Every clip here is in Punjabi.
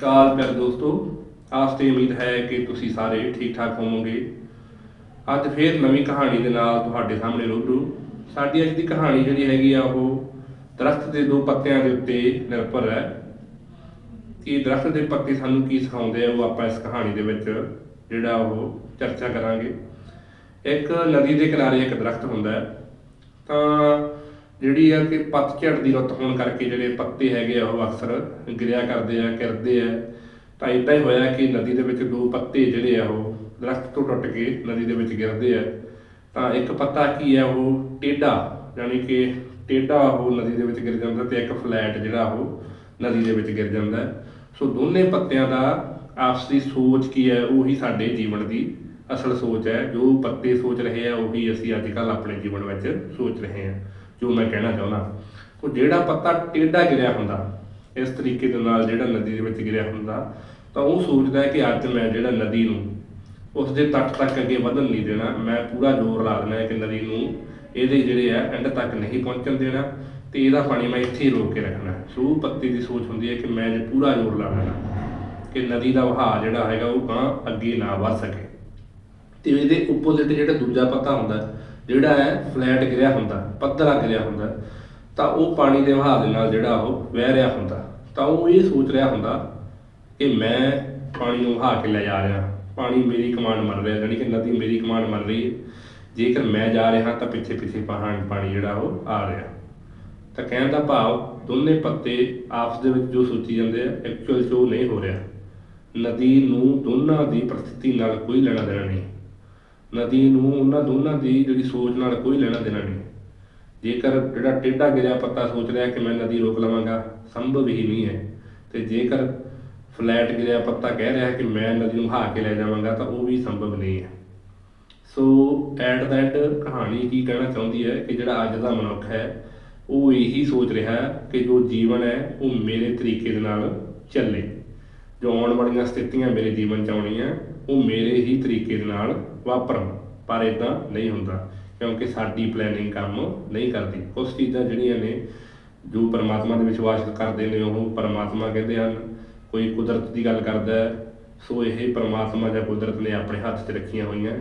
ਕਾਲ ਪਿਆਰੇ ਦੋਸਤੋ, ਆਸ ਤੇ ਉਮੀਦ ਹੈ ਕਿ ਤੁਸੀਂ ਸਾਰੇ ਠੀਕ ਠਾਕ ਹੋਵੋਗੇ। ਅੱਜ ਫੇਰ ਨਵੀਂ ਕਹਾਣੀ ਦੇ ਨਾਲ ਤੁਹਾਡੇ ਸਾਹਮਣੇ ਰੂਬਰੂ। ਸਾਡੀ ਅੱਜ ਦੀ ਕਹਾਣੀ ਜਿਹੜੀ ਹੈਗੀ ਆ, ਉਹ ਦਰਖਤ ਦੇ ਦੋ ਪੱਤਿਆਂ ਦੇ ਉੱਤੇ ਨਿਰਭਰ ਹੈ। ਕਿ ਦਰਖਤ ਦੇ ਪੱਤੇ ਸਾਨੂੰ ਕੀ ਸਿਖਾਉਂਦੇ ਆ, ਉਹ ਆਪਾਂ ਇਸ ਕਹਾਣੀ ਦੇ ਵਿੱਚ ਜਿਹੜਾ ਉਹ ਚਰਚਾ ਕਰਾਂਗੇ। ਇੱਕ ਨਦੀ ਦੇ ਕਿਨਾਰੇ ਇੱਕ ਦਰਖਤ ਹੁੰਦਾ ਹੈ। ਤਾਂ ਜਿਹੜੀ ਆ ਕਿ ਪੱਤਝੜ ਦੀ ਰੁੱਤ ਹੋਣ ਕਰਕੇ ਜਿਹੜੇ ਪੱਤੇ ਹੈਗੇ ਆ, ਉਹ ਅਕਸਰ ਗਿਰਿਆ ਕਰਦੇ ਆ, ਕਿਰਦੇ ਆ। ਤਾਂ ਇਦਾਂ ਹੀ ਹੋਇਆ ਕਿ ਨਦੀ ਦੇ ਵਿੱਚ ਦੋ ਪੱਤੇ ਜਿਹੜੇ ਆ, ਉਹ ਦਰਖਤ ਤੋਂ ਟੁੱਟ ਕੇ ਨਦੀ ਦੇ ਵਿੱਚ ਗਿਰਦੇ ਆ। ਤਾਂ ਇੱਕ ਪੱਤਾ ਕੀ ਹੈ ਉਹ ਟੇਢਾ, ਯਾਨੀ ਕਿ ਟੇਢਾ ਉਹ ਨਦੀ ਦੇ ਵਿੱਚ ਗਿਰ ਜਾਂਦਾ ਤੇ ਇੱਕ ਫਲੈਟ ਜਿਹੜਾ ਉਹ ਨਦੀ ਦੇ ਵਿੱਚ ਗਿਰ ਜਾਂਦਾ। ਹੈ। ਸੋ ਦੋਨੇ ਪੱਤਿਆਂ ਦਾ ਆਪਸੀ ਸੋਚ ਕੀ ਹੈ ਉਹੀ ਸਾਡੇ ਜੀਵਨ ਦੀ ਅਸਲ ਸੋਚ ਹੈ। ਜੋ ਪੱਤੇ ਸੋਚ ਰਹੇ ਆ, ਉਹੀ ਅਸੀਂ ਅੱਜ ਕੱਲ ਆਪਣੇ ਜੀਵਨ ਵਿੱਚ ਸੋਚ ਰਹੇ ਹਾਂ। ਜੋ ਮੈਂ ਕਹਿਣਾ ਚਾਹੁੰਦਾ, ਉਹ ਜਿਹੜਾ ਪੱਤਾ ਟੇਢਾ ਗਿਰਿਆ ਹੁੰਦਾ, ਇਸ ਤਰੀਕੇ ਦੇ ਨਾਲ ਜਿਹੜਾ ਨਦੀ ਦੇ ਵਿੱਚ ਗਿਰਿਆ ਹੁੰਦਾ, ਤਾਂ ਉਹ ਸੋਚਦਾ ਹੈ ਕਿ ਅੱਜ ਮੈਂ ਜਿਹੜਾ ਨਦੀ ਨੂੰ ਉਸ ਦੇ ਤੱਟ ਤੱਕ ਅੱਗੇ ਵਧਣ ਨਹੀਂ ਦੇਣਾ, ਮੈਂ ਪੂਰਾ ਜ਼ੋਰ ਲਾ ਦੇਣਾ ਹੈ ਕਿ ਨਦੀ ਨੂੰ ਇਹਦੇ ਜਿਹੜੇ ਆ ਐਂਡ ਤੱਕ ਨਹੀਂ ਪਹੁੰਚਣ ਦੇਣਾ ਤੇ ਇਹਦਾ ਪਾਣੀ ਮੈਂ ਇੱਥੇ ਹੀ ਰੋਕ ਕੇ ਰੱਖਣਾ ਹੈ। ਸੋ ਪੱਤੇ ਦੀ ਸੋਚ ਹੁੰਦੀ ਹੈ ਕਿ ਮੈਂ ਜੇ ਪੂਰਾ ਜ਼ੋਰ ਲਾ ਦੇਣਾ, ਕਿ ਨਦੀ ਦਾ ਵਹਾਅ ਜਿਹੜਾ ਹੈਗਾ ਉਹ ਗਾਂ ਅੱਗੇ ਨਾ ਵੱਧ ਸਕੇ ਤੇ ਇਹਦੇ ਆਪੋਜ਼ਿਟ ਜਿਹੜਾ ਦੂਜਾ ਪੱਤਾ ਹੁੰਦਾ ਜਿਹੜਾ ਹੈ ਫਲੈਟ ਗਿਰਿਆ ਹੁੰਦਾ, ਪੱਧਰਾ ਗਿਰਿਆ ਹੁੰਦਾ, ਤਾਂ ਉਹ ਪਾਣੀ ਦੇ ਵਹਾਅ ਦੇ ਨਾਲ ਜਿਹੜਾ ਉਹ ਵਹਿ ਰਿਹਾ ਹੁੰਦਾ। ਤਾਂ ਉਹ ਇਹ ਸੋਚ ਰਿਹਾ ਹੁੰਦਾ ਕਿ ਮੈਂ ਪਾਣੀ ਨੂੰ ਵਹਾ ਕੇ ਲੈ ਜਾ ਰਿਹਾ, ਪਾਣੀ ਮੇਰੀ ਕਮਾਂਡ ਮੰਨ ਰਿਹਾ, ਜਾਣੀ ਕਿ ਨਦੀ ਮੇਰੀ ਕਮਾਂਡ ਮੰਨ ਰਹੀ ਹੈ। ਜੇਕਰ ਮੈਂ ਜਾ ਰਿਹਾ ਤਾਂ ਪਿੱਛੇ ਪਿੱਛੇ ਪਹਾੜ ਪਾਣੀ ਜਿਹੜਾ ਉਹ ਆ ਰਿਹਾ। ਤਾਂ ਕਹਿਣ ਦਾ ਭਾਵ, ਦੋਨੇ ਪੱਤੇ ਆਪਸ ਦੇ ਵਿੱਚ ਜੋ ਸੋਚੀ ਜਾਂਦੇ ਆ ਐਕਚੁਅਲ ਚ ਉਹ ਨਹੀਂ ਹੋ ਰਿਹਾ। ਨਦੀ ਨੂੰ ਦੋਨਾਂ ਦੀ ਪ੍ਰਸਥਿਤੀ ਨਾਲ ਕੋਈ ਲੈਣਾ ਦੇਣਾ ਨਹੀਂ। ਨਦੀ ਨੂੰ, ਉਹਨਾਂ ਦੋਨਾਂ ਦੀ ਜਿਹੜੀ ਸੋਚ ਨਾਲ ਕੋਈ ਲੈਣਾ ਦੇਣਾ ਨਹੀਂ। ਜੇਕਰ ਜਿਹੜਾ ਟੇਢਾ ਗਿਰਿਆ ਪੱਤਾ ਸੋਚ ਰਿਹਾ ਕਿ ਮੈਂ ਨਦੀ ਰੋਕ ਲਵਾਂਗਾ, ਸੰਭਵ ਹੀ ਨਹੀਂ ਹੈ। ਤੇ ਜੇਕਰ ਫਲੈਟ ਗਿਰਿਆ ਪੱਤਾ ਕਹਿ ਰਿਹਾ ਕਿ ਮੈਂ ਨਦੀ ਨੂੰ ਹਾ ਕੇ ਲੈ ਜਾਵਾਂਗਾ, ਤਾਂ ਉਹ ਵੀ ਸੰਭਵ ਨਹੀਂ ਹੈ। ਸੋ ਐਟ ਦਾ ਐਂਡ ਕਹਾਣੀ ਕੀ ਕਹਿਣਾ ਚਾਹੁੰਦੀ ਹੈ ਕਿ ਜਿਹੜਾ ਅੱਜ ਦਾ ਮਨੁੱਖ ਹੈ, ਉਹ ਇਹੀ ਸੋਚ ਰਿਹਾ ਕਿ ਜੋ ਜੀਵਨ ਹੈ, ਉਹ ਮੇਰੇ ਤਰੀਕੇ ਦੇ ਨਾਲ ਚੱਲੇ। ਜੋ ਆਉਣ ਵਾਲੀਆਂ ਸਥਿਤੀਆਂ ਮੇਰੇ ਜੀਵਨ ਚ ਆਉਣੀਆਂ, ਉਹ ਮੇਰੇ ਹੀ ਤਰੀਕੇ ਦੇ ਨਾਲ ਵਾਪਰਨ। ਪਰ ਇਦਾਂ ਨਹੀਂ ਹੁੰਦਾ, ਕਿਉਂਕਿ ਸਾਡੀ ਪਲੈਨਿੰਗ ਕੰਮ ਨਹੀਂ ਕਰਦੀ। ਕੁਝ ਚੀਜ਼ਾਂ ਜਿਹੜੀਆਂ ਨੇ, ਜੋ ਪਰਮਾਤਮਾ ਦੇ ਵਿਸ਼ਵਾਸ ਕਰਦੇ ਨੇ, ਉਹ ਪਰਮਾਤਮਾ ਕਹਿੰਦੇ ਹਨ। ਕੋਈ ਕੁਦਰਤ ਦੀ ਗੱਲ ਕਰਦਾ ਸੋ ਇਹ ਪਰਮਾਤਮਾ ਜਾਂ ਕੁਦਰਤ ਨੇ ਆਪਣੇ ਹੱਥ 'ਚ ਰੱਖੀਆਂ ਹੋਈਆਂ।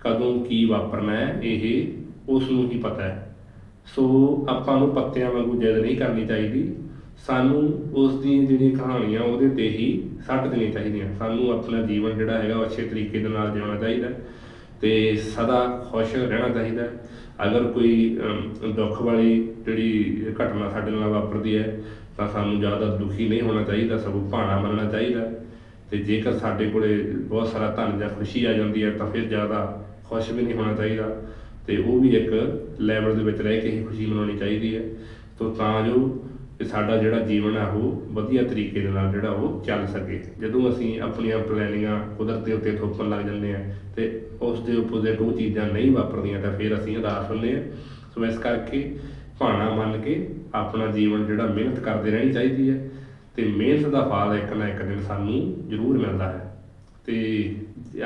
ਕਦੋਂ ਕੀ ਵਾਪਰਨਾ ਹੈ, ਇਹ ਉਸ ਨੂੰ ਹੀ ਪਤਾ ਹੈ। ਸੋ ਆਪਾਂ ਨੂੰ ਪੱਤਿਆਂ ਵਾਂਗੂ ਜਿੱਦ ਨਹੀਂ ਕਰਨੀ ਚਾਹੀਦੀ। ਸਾਨੂੰ ਉਸ ਦੀ ਜਿਹੜੀਆਂ ਕਹਾਣੀਆਂ ਉਹਦੇ ਤੇ ਹੀ ਸੱਟ ਦੇਣੀ ਚਾਹੀਦੀਆਂ। ਸਾਨੂੰ ਆਪਣਾ ਜੀਵਨ ਜਿਹੜਾ ਹੈਗਾ ਉਹ ਅੱਛੇ ਤਰੀਕੇ ਦੇ ਨਾਲ ਜਿਉਣਾ ਚਾਹੀਦਾ ਤੇ ਸਦਾ ਖੁਸ਼ ਰਹਿਣਾ ਚਾਹੀਦਾ। ਅਗਰ ਕੋਈ ਦੁੱਖ ਵਾਲੀ ਜਿਹੜੀ ਘਟਨਾ ਸਾਡੇ ਨਾਲ ਵਾਪਰਦੀ ਹੈ, ਤਾਂ ਸਾਨੂੰ ਜ਼ਿਆਦਾ ਦੁਖੀ ਨਹੀਂ ਹੋਣਾ ਚਾਹੀਦਾ, ਸਗੋਂ ਭਾਣਾ ਮੰਨਣਾ ਚਾਹੀਦਾ। ਹੈ। ਤੇ ਜੇਕਰ ਸਾਡੇ ਕੋਲੇ ਬਹੁਤ ਸਾਰਾ ਧਨ ਜਾਂ ਖੁਸ਼ੀ ਆ ਜਾਂਦੀ ਹੈ, ਤਾਂ ਫਿਰ ਜ਼ਿਆਦਾ ਖੁਸ਼ ਵੀ ਨਹੀਂ ਹੋਣਾ ਚਾਹੀਦਾ। ਤੇ ਉਹ ਵੀ ਇੱਕ ਲੈਵਲ ਦੇ ਵਿੱਚ ਰਹਿ ਕੇ ਹੀ ਖੁਸ਼ੀ ਮਨਾਉਣੀ ਚਾਹੀਦੀ ਹੈ। ਤੋਂ ਤਾਂ ਜੋ ਕਿ ਸਾਡਾ ਜਿਹੜਾ ਜੀਵਨ ਆ, ਉਹ ਵਧੀਆ ਤਰੀਕੇ ਦੇ ਨਾਲ ਜਿਹੜਾ ਉਹ ਚੱਲ ਸਕੇ। ਜਦੋਂ ਅਸੀਂ ਆਪਣੀਆਂ ਪਲੈਨਿੰਗਾਂ ਕੁਦਰਤ ਦੇ ਉੱਤੇ ਥੋਪਣ ਲੱਗ ਜਾਂਦੇ ਆ ਤੇ ਉਸ ਦੇ ਆਪੋਜ਼ਿਟ ਉਹ ਚੀਜ਼ਾਂ ਨਹੀਂ ਵਾਪਰਦੀਆਂ, ਤਾਂ ਫਿਰ ਅਸੀਂ ਉਦਾਸ ਹੁੰਦੇ ਆ। ਸੋ ਇਸ ਕਰਕੇ ਭਾਣਾ ਮੰਨ ਕੇ ਆਪਣਾ ਜੀਵਨ ਜਿਹੜਾ ਮਿਹਨਤ ਕਰਦੇ ਰਹਿਣੀ ਚਾਹੀਦੀ ਹੈ ਤੇ ਮਿਹਨਤ ਦਾ ਫਲ ਇੱਕ ਨਾ ਇੱਕ ਦਿਨ ਸਾਨੂੰ ਜ਼ਰੂਰ ਮਿਲਦਾ ਹੈ। ਤੇ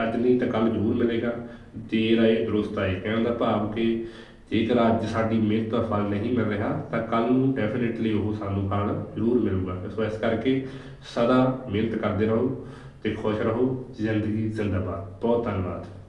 ਅੱਜ ਨਹੀਂ ਤਾਂ ਕੱਲ ਜ਼ਰੂਰ ਮਿਲੇਗਾ। ਦੇਰ ਆਏ ਦਰੁਸਤ ਆਏ ਕਹਿਣ ਦਾ ਭਾਵ ਕਿ ਜੇਕਰ ਅੱਜ ਸਾਡੀ ਮਿਹਨਤ ਦਾ ਫਲ ਨਹੀਂ ਮਿਲ ਰਿਹਾ, ਤਾਂ ਕੱਲ ਨੂੰ ਡੈਫੀਨਿਟਲੀ ਉਹ ਸਾਨੂੰ ਫਲ ਜ਼ਰੂਰ ਮਿਲੂਗਾ। ਸੋ ਇਸ ਕਰਕੇ ਸਦਾ ਮਿਹਨਤ ਕਰਦੇ ਰਹੋ ਤੇ ਖੁਸ਼ ਰਹੋ। ਜ਼ਿੰਦਗੀ ਜ਼ਿੰਦਾਬਾਦ। ਬਹੁਤ ਧੰਨਵਾਦ।